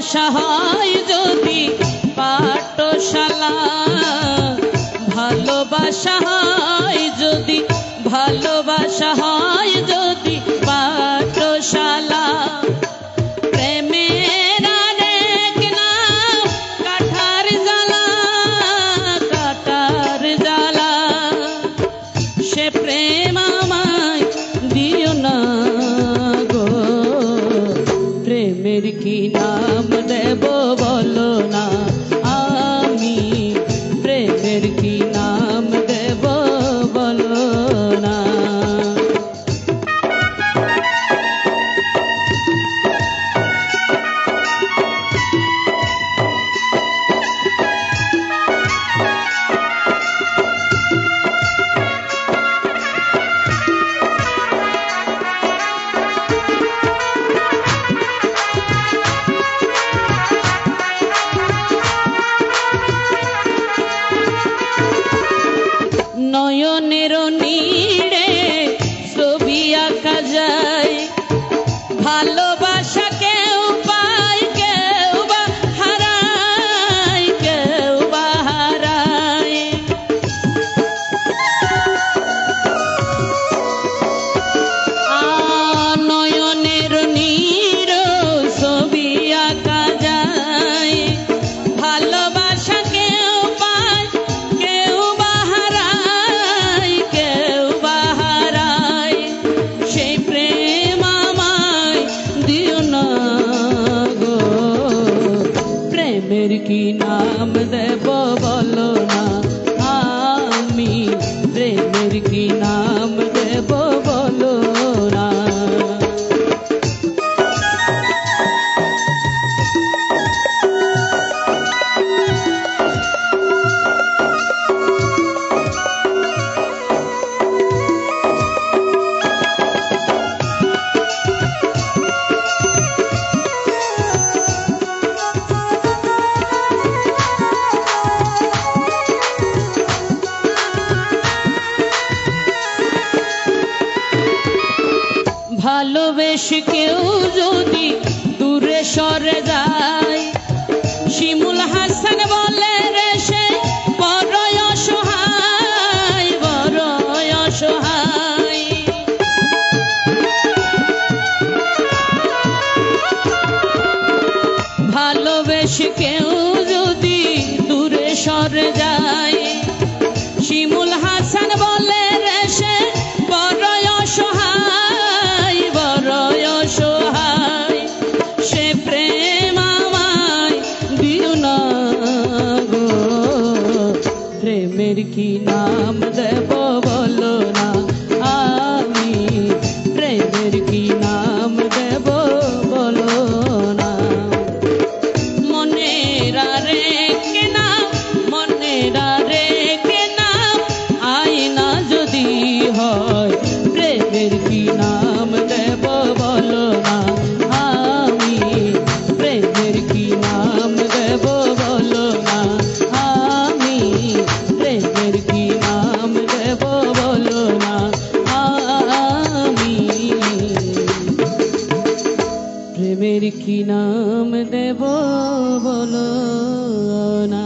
ভালোবাসা হয় যদি পাঠশালা ভালোবাসা মনের নীড়ে मेरी की नाम दे बाबा ভালোবেসে কেউ যদি দূরে সরে যায়। শিমুল হাসান বলে রে সে বড় অসহায় বড় অসহায়। ভালোবেসে কেউ যদি দূরে সরে যায় मेरी की नाम दे बोलो ना। মেরি কি নাম দেব বলো না?